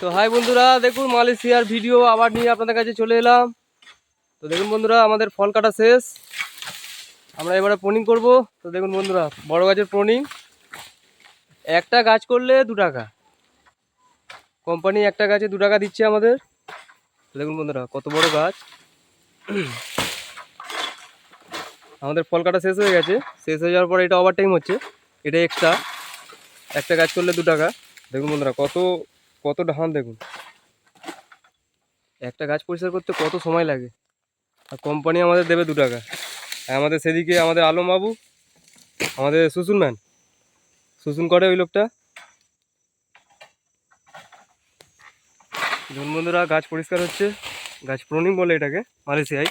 তো হাই বন্ধুরা, দেখুন মালয়েশিয়ার ভিডিও আবার নিয়ে আপনাদের কাছে চলে এলাম। তো দেখুন বন্ধুরা, আমাদের ফল কাটা শেষ। আমরা এবারে প্রনিং করব। তো দেখুন বন্ধুরা, বড় গাছের প্রনিং একটা গাছ করলে দু টাকা। কোম্পানি একটা গাছে দু টাকা দিচ্ছে আমাদের। তো দেখুন বন্ধুরা, কত বড় গাছ। আমাদের ফল কাটা শেষ হয়ে গেছে। শেষ হয়ে যাওয়ার পরে এটা ওভার টাইম হচ্ছে। এটা এক্সট্রা একটা গাছ করলে দু টাকা। দেখুন বন্ধুরা, কত কত ধান দেখুন। একটা গাছ পরিষ্কার করতে কত সময় লাগে? আর কোম্পানি আমাদের দেবে দু টাকা। আমাদের সেদিকে আমাদের আলম বাবু, আমাদের সুসুন ম্যান। সুসুন করে ওই লোকটা। দেখুন বন্ধুরা, গাছ পরিষ্কার হচ্ছে। গাছ প্রনিং বলে এটাকে, মালয়েশিয়ায়।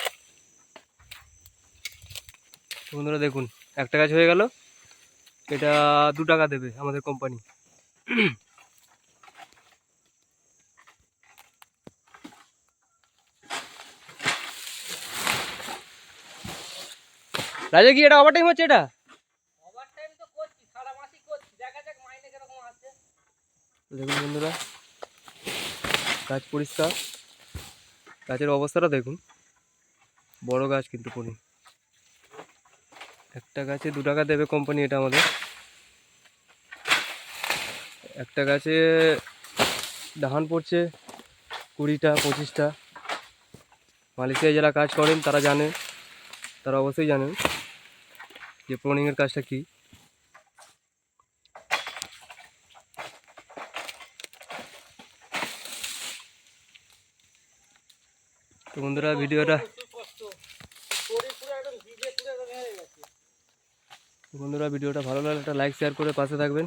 বন্ধুরা, দেখুন, একটা গাছ হয়ে গেল। এটা দু টাকা দেবে আমাদের কোম্পানি রাজা কি এটা ওভার টাইম হচ্ছে এটা? দেখুন বন্ধুরা গাছ পরিষ্কার। গাছের অবস্থাটা দেখুন। বড় গাছ কিন্তু পনি একটা গাছে দু টাকা দেবে কোম্পানি এটা আমাদের। একটা গাছে ধান পড়ছে কুড়িটা পঁচিশটা। মালয়েশিয়ায় যারা কাজ করেন তারা জানে। তারা অবশ্যই জানেন যে প্রনিংয়ের কাজটা কী। তো বন্ধুরা, ভিডিওটা বন্ধুরা, ভিডিওটা ভালো লাগলে একটা লাইক, শেয়ার করে পাশে থাকবেন।